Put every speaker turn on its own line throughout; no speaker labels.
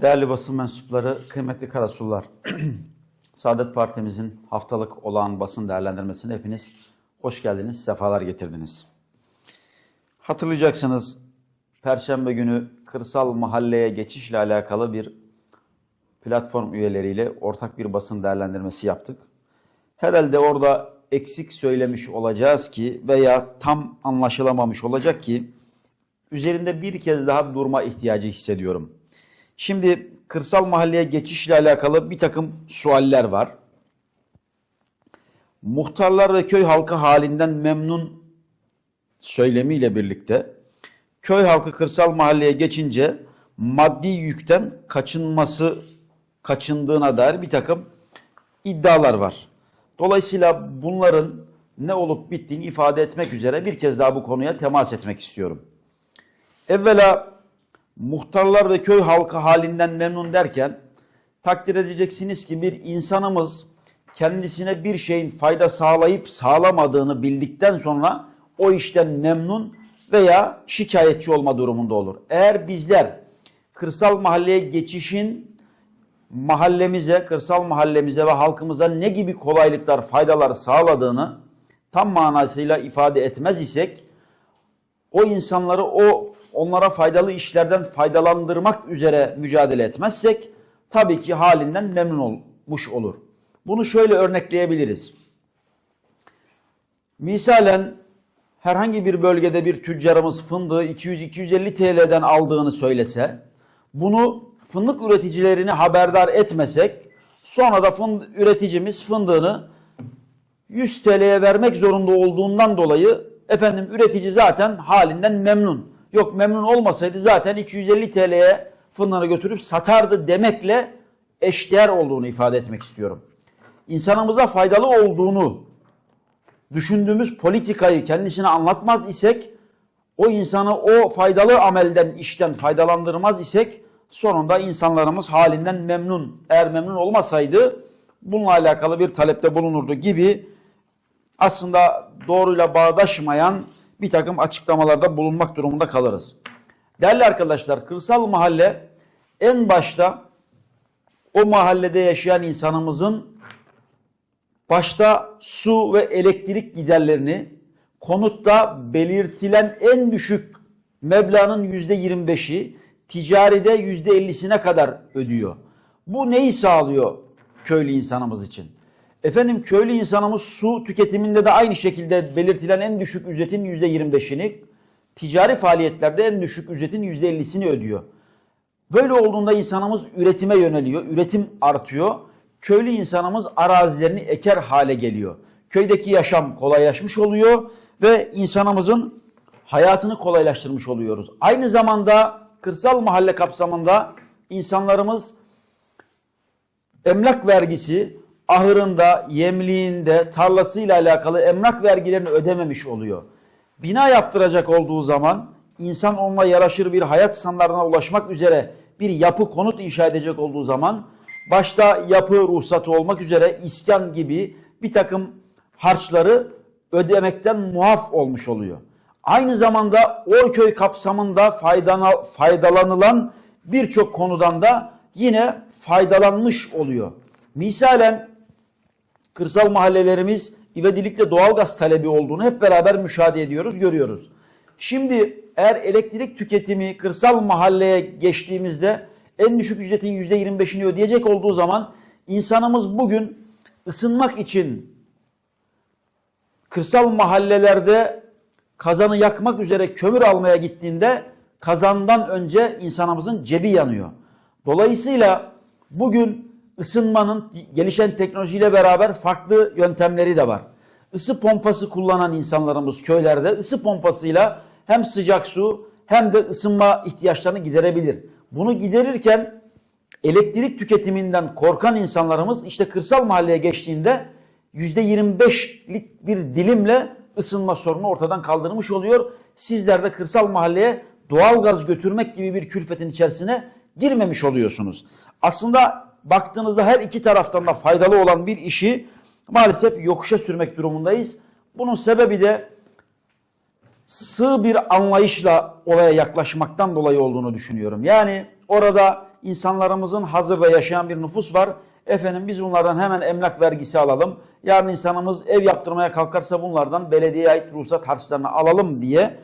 Değerli basın mensupları, kıymetli karasullar, Saadet Partimizin haftalık olağan basın değerlendirmesine hepiniz hoş geldiniz, sefalar getirdiniz. Hatırlayacaksınız, Perşembe günü kırsal mahalleye geçişle alakalı bir platform üyeleriyle ortak bir basın değerlendirmesi yaptık. Herhalde orada eksik söylemiş olacağız ki veya tam anlaşılamamış olacak ki üzerinde bir kez daha durma ihtiyacı hissediyorum. Şimdi kırsal mahalleye geçişle alakalı bir takım sualler var. Muhtarlar ve köy halkı halinden memnun söylemiyle birlikte köy halkı kırsal mahalleye geçince maddi yükten kaçınması kaçındığına dair bir takım iddialar var. Dolayısıyla bunların ne olup bittiğini ifade etmek üzere bir kez daha bu konuya temas etmek istiyorum. Evvela muhtarlar ve köy halkı halinden memnun derken takdir edeceksiniz ki bir insanımız kendisine bir şeyin fayda sağlayıp sağlamadığını bildikten sonra o işten memnun veya şikayetçi olma durumunda olur. Eğer bizler kırsal mahalleye geçişin mahallemize, kırsal mahallemize ve halkımıza ne gibi kolaylıklar, faydalar sağladığını tam manasıyla ifade etmez isek o insanları o onlara faydalı işlerden faydalandırmak üzere mücadele etmezsek tabii ki halinden memnun olmuş olur. Bunu şöyle örnekleyebiliriz. Misalen herhangi bir bölgede bir tüccarımız fındığı 200-250 TL'den aldığını söylese, bunu fındık üreticilerini haberdar etmesek, sonra da fındık, üreticimiz fındığını 100 TL'ye vermek zorunda olduğundan dolayı efendim üretici zaten halinden memnun. Yok memnun olmasaydı zaten 250 TL'ye fındığını götürüp satardı demekle eşdeğer olduğunu ifade etmek istiyorum. İnsanımıza faydalı olduğunu düşündüğümüz politikayı kendisine anlatmaz isek, o insanı o faydalı amelden, işten faydalandırmaz isek, sonunda insanlarımız halinden memnun. Eğer memnun olmasaydı bununla alakalı bir talepte bulunurdu gibi aslında doğruyla bağdaşmayan bir takım açıklamalarda bulunmak durumunda kalırız. Değerli arkadaşlar kırsal mahalle en başta o mahallede yaşayan insanımızın başta su ve elektrik giderlerini konutta belirtilen en düşük meblağın yüzde 25'i ticaride yüzde 50'sine kadar ödüyor. Bu neyi sağlıyor köylü insanımız için? Efendim köylü insanımız su tüketiminde de aynı şekilde belirtilen en düşük ücretin yüzde 25'ini, ticari faaliyetlerde en düşük ücretin yüzde 50'sini ödüyor. Böyle olduğunda insanımız üretime yöneliyor, üretim artıyor. Köylü insanımız arazilerini eker hale geliyor. Köydeki yaşam kolaylaşmış oluyor ve insanımızın hayatını kolaylaştırmış oluyoruz. Aynı zamanda kırsal mahalle kapsamında insanlarımız emlak vergisi ahırında, yemliğinde, tarlasıyla alakalı emlak vergilerini ödememiş oluyor. Bina yaptıracak olduğu zaman insan onunla yaraşır bir hayat standartına ulaşmak üzere bir yapı konut inşa edecek olduğu zaman başta yapı ruhsatı olmak üzere iskan gibi bir takım harçları ödemekten muaf olmuş oluyor. Aynı zamanda Orköy kapsamında faydalanılan birçok konudan da yine faydalanmış oluyor. Misalen kırsal mahallelerimiz ivedilikle doğalgaz talebi olduğunu hep beraber müşahede ediyoruz, görüyoruz. Şimdi eğer elektrik tüketimi kırsal mahalleye geçtiğimizde en düşük ücretin %25'ini ödeyecek olduğu zaman insanımız bugün ısınmak için kırsal mahallelerde kazanı yakmak üzere kömür almaya gittiğinde kazandan önce insanımızın cebi yanıyor. Dolayısıyla bugün ısınmanın gelişen teknolojiyle beraber farklı yöntemleri de var. Isı pompası kullanan insanlarımız köylerde ısı pompasıyla hem sıcak su hem de ısınma ihtiyaçlarını giderebilir. Bunu giderirken elektrik tüketiminden korkan insanlarımız işte kırsal mahalleye geçtiğinde %25'lik bir dilimle ısınma sorunu ortadan kaldırmış oluyor. Sizler de kırsal mahalleye doğal gaz götürmek gibi bir külfetin içerisine girmemiş oluyorsunuz. Aslında baktığınızda her iki taraftan da faydalı olan bir işi maalesef yokuşa sürmek durumundayız. Bunun sebebi de sığ bir anlayışla olaya yaklaşmaktan dolayı olduğunu düşünüyorum. Yani orada insanlarımızın hazırda yaşayan bir nüfus var. Efendim biz bunlardan hemen emlak vergisi alalım. Yarın insanımız ev yaptırmaya kalkarsa bunlardan belediyeye ait ruhsat harçlarını alalım diye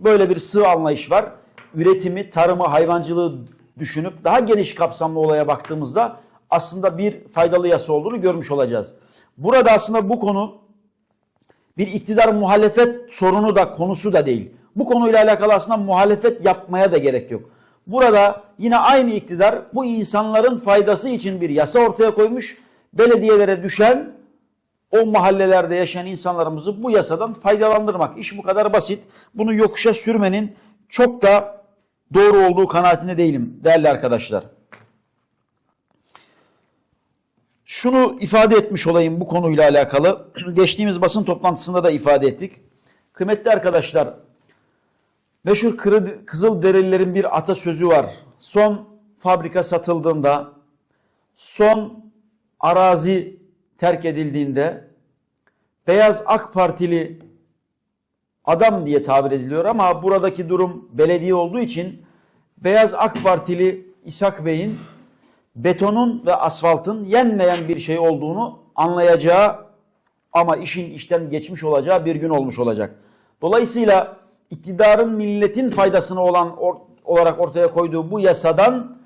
böyle bir sığ anlayış var. Üretimi, tarımı, hayvancılığı düşünüp daha geniş kapsamlı olaya baktığımızda aslında bir faydalı yasa olduğunu görmüş olacağız. Burada aslında bu konu bir iktidar muhalefet sorunu da konusu da değil. Bu konuyla alakalı aslında muhalefet yapmaya da gerek yok. Burada yine aynı iktidar bu insanların faydası için bir yasa ortaya koymuş. Belediyelere düşen o mahallelerde yaşayan insanlarımızı bu yasadan faydalandırmak. İş bu kadar basit. Bunu yokuşa sürmenin çok da doğru olduğu kanaatinde değilim değerli arkadaşlar. Şunu ifade etmiş olayım bu konuyla alakalı. Geçtiğimiz basın toplantısında da ifade ettik. Kıymetli arkadaşlar, meşhur Kırı- Kızılderililerin bir atasözü var. Son fabrika satıldığında, son arazi terk edildiğinde, beyaz AK Partili adam diye tabir ediliyor ama buradaki durum belediye olduğu için beyaz AK Partili İshak Bey'in betonun ve asfaltın yenmeyen bir şey olduğunu anlayacağı ama işin işten geçmiş olacağı bir gün olmuş olacak. Dolayısıyla iktidarın milletin faydasına olan or- olarak ortaya koyduğu bu yasadan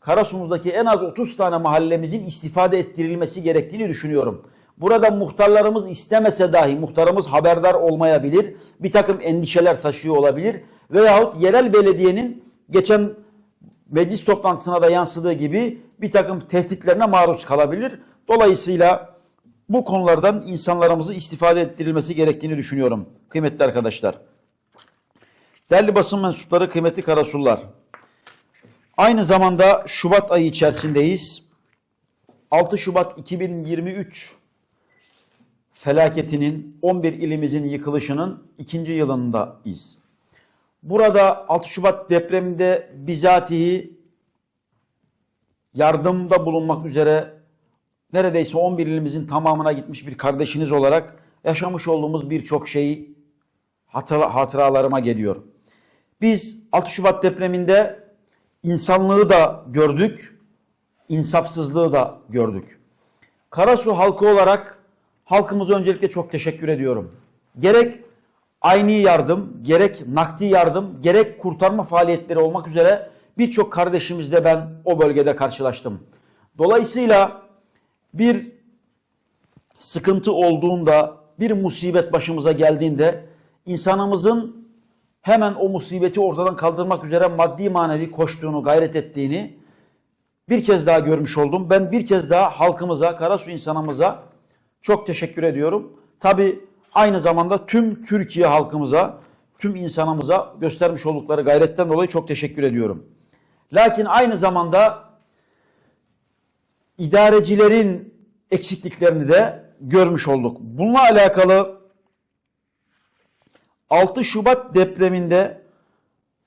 Karasumuz'daki en az 30 tane mahallemizin istifade ettirilmesi gerektiğini düşünüyorum. Burada muhtarlarımız istemese dahi muhtarımız haberdar olmayabilir. Bir takım endişeler taşıyor olabilir. Veyahut yerel belediyenin geçen meclis toplantısına da yansıdığı gibi bir takım tehditlerine maruz kalabilir. Dolayısıyla bu konulardan insanlarımızı istifade ettirilmesi gerektiğini düşünüyorum kıymetli arkadaşlar. Değerli basın mensupları, kıymetli karasullar. Aynı zamanda Şubat ayı içerisindeyiz. 6 Şubat 2023 felaketinin 11 ilimizin yıkılışının ikinci yılındayız. Burada 6 Şubat depreminde bizatihi yardımda bulunmak üzere neredeyse 11 ilimizin tamamına gitmiş bir kardeşiniz olarak yaşamış olduğumuz birçok şeyi hatıra, hatıralarıma geliyor. Biz 6 Şubat depreminde insanlığı da gördük, insafsızlığı da gördük. Karasu halkı olarak halkımıza öncelikle çok teşekkür ediyorum. Gerek aynı yardım, gerek nakdi yardım, gerek kurtarma faaliyetleri olmak üzere birçok kardeşimizle ben o bölgede karşılaştım. Dolayısıyla bir sıkıntı olduğunda, bir musibet başımıza geldiğinde insanımızın hemen o musibeti ortadan kaldırmak üzere maddi manevi koştuğunu, gayret ettiğini bir kez daha görmüş oldum. Ben bir kez daha halkımıza, Karasu insanımıza çok teşekkür ediyorum. Tabi aynı zamanda tüm Türkiye halkımıza, tüm insanımıza göstermiş oldukları gayretten dolayı çok teşekkür ediyorum. Lakin aynı zamanda idarecilerin eksikliklerini de görmüş olduk. Bununla alakalı 6 Şubat depreminde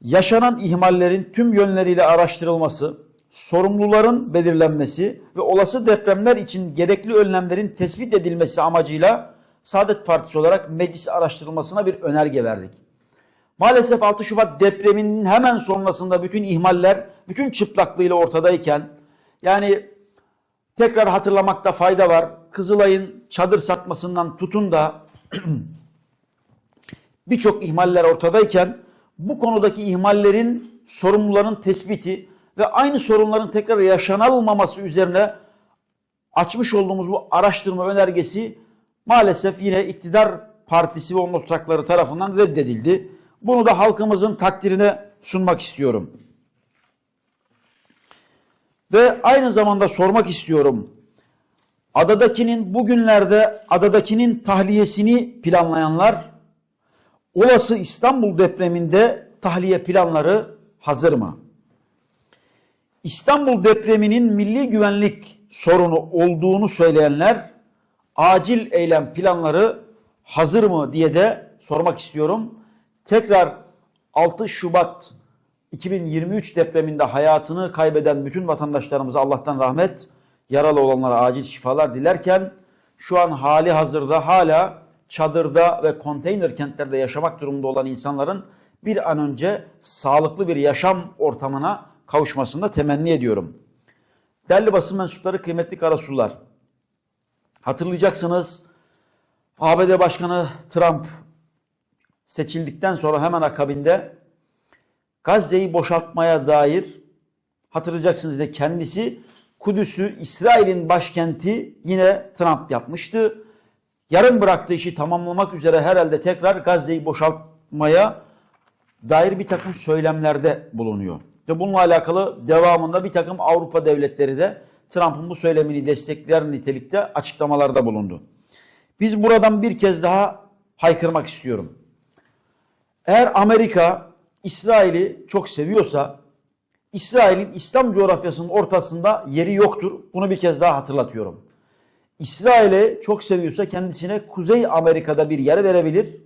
yaşanan ihmallerin tüm yönleriyle araştırılması, sorumluların belirlenmesi ve olası depremler için gerekli önlemlerin tespit edilmesi amacıyla Saadet Partisi olarak meclis araştırılmasına bir önerge verdik. Maalesef 6 Şubat depreminin hemen sonrasında bütün ihmaller bütün çıplaklığıyla ortadayken yani tekrar hatırlamakta fayda var. Kızılay'ın çadır satmasından tutun da birçok ihmaller ortadayken bu konudaki ihmallerin sorumluların tespiti ve aynı sorunların tekrar yaşanılmaması üzerine açmış olduğumuz bu araştırma önergesi maalesef yine iktidar partisi ve onun ortakları tarafından reddedildi. Bunu da halkımızın takdirine sunmak istiyorum. Ve aynı zamanda sormak istiyorum. Adadakinin bugünlerde adadakinin tahliyesini planlayanlar olası İstanbul depreminde tahliye planları hazır mı? İstanbul depreminin milli güvenlik sorunu olduğunu söyleyenler acil eylem planları hazır mı diye de sormak istiyorum. Tekrar 6 Şubat 2023 depreminde hayatını kaybeden bütün vatandaşlarımıza Allah'tan rahmet, yaralı olanlara acil şifalar dilerken şu an hali hazırda hala çadırda ve konteyner kentlerde yaşamak durumunda olan insanların bir an önce sağlıklı bir yaşam ortamına kavuşmasını da temenni ediyorum. Değerli basın mensupları, kıymetli karasullar. Hatırlayacaksınız ABD Başkanı Trump seçildikten sonra hemen akabinde Gazze'yi boşaltmaya dair hatırlayacaksınız da kendisi Kudüs'ü İsrail'in başkenti yine Trump yapmıştı. Yarım bıraktığı işi tamamlamak üzere herhalde tekrar Gazze'yi boşaltmaya dair bir takım söylemlerde bulunuyor. Ve bununla alakalı devamında bir takım Avrupa devletleri de Trump'ın bu söylemini destekleyen nitelikte açıklamalarda bulundu. Biz buradan bir kez daha haykırmak istiyorum. Eğer Amerika İsrail'i çok seviyorsa İsrail'in İslam coğrafyasının ortasında yeri yoktur. Bunu bir kez daha hatırlatıyorum. İsrail'i çok seviyorsa kendisine Kuzey Amerika'da bir yer verebilir.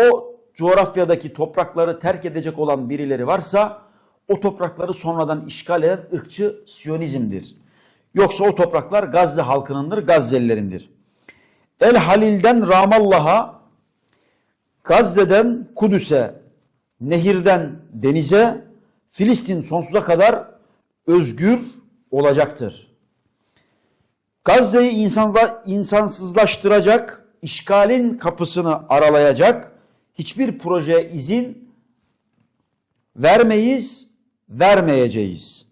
O coğrafyadaki toprakları terk edecek olan birileri varsa o toprakları sonradan işgal eden ırkçı Siyonizm'dir. Yoksa o topraklar Gazze halkınındır, Gazze'lilerindir. El Halil'den Ramallah'a, Gazze'den Kudüs'e, nehirden denize, Filistin sonsuza kadar özgür olacaktır. Gazze'yi insanla, insansızlaştıracak, işgalin kapısını aralayacak hiçbir projeye izin vermeyiz, vermeyeceğiz.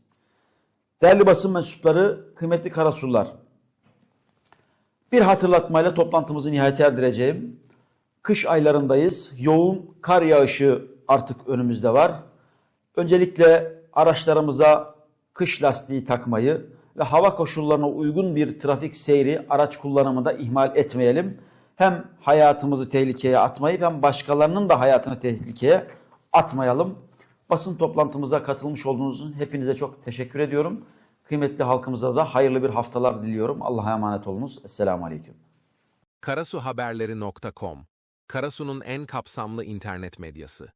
Değerli basın mensupları, kıymetli karasullar, bir hatırlatmayla toplantımızı nihayete erdireceğim. Kış aylarındayız. Yoğun kar yağışı artık önümüzde var. Öncelikle araçlarımıza kış lastiği takmayı ve hava koşullarına uygun bir trafik seyri araç kullanımında ihmal etmeyelim. Hem hayatımızı tehlikeye atmayıp hem başkalarının da hayatını tehlikeye atmayalım. Basın toplantımıza katılmış olduğunuz için hepinize çok teşekkür ediyorum. Kıymetli halkımıza da hayırlı bir haftalar diliyorum. Allah'a emanet olunuz. Esselamu Aleyküm.
karasuhaberleri.com Karasu'nun en kapsamlı internet medyası.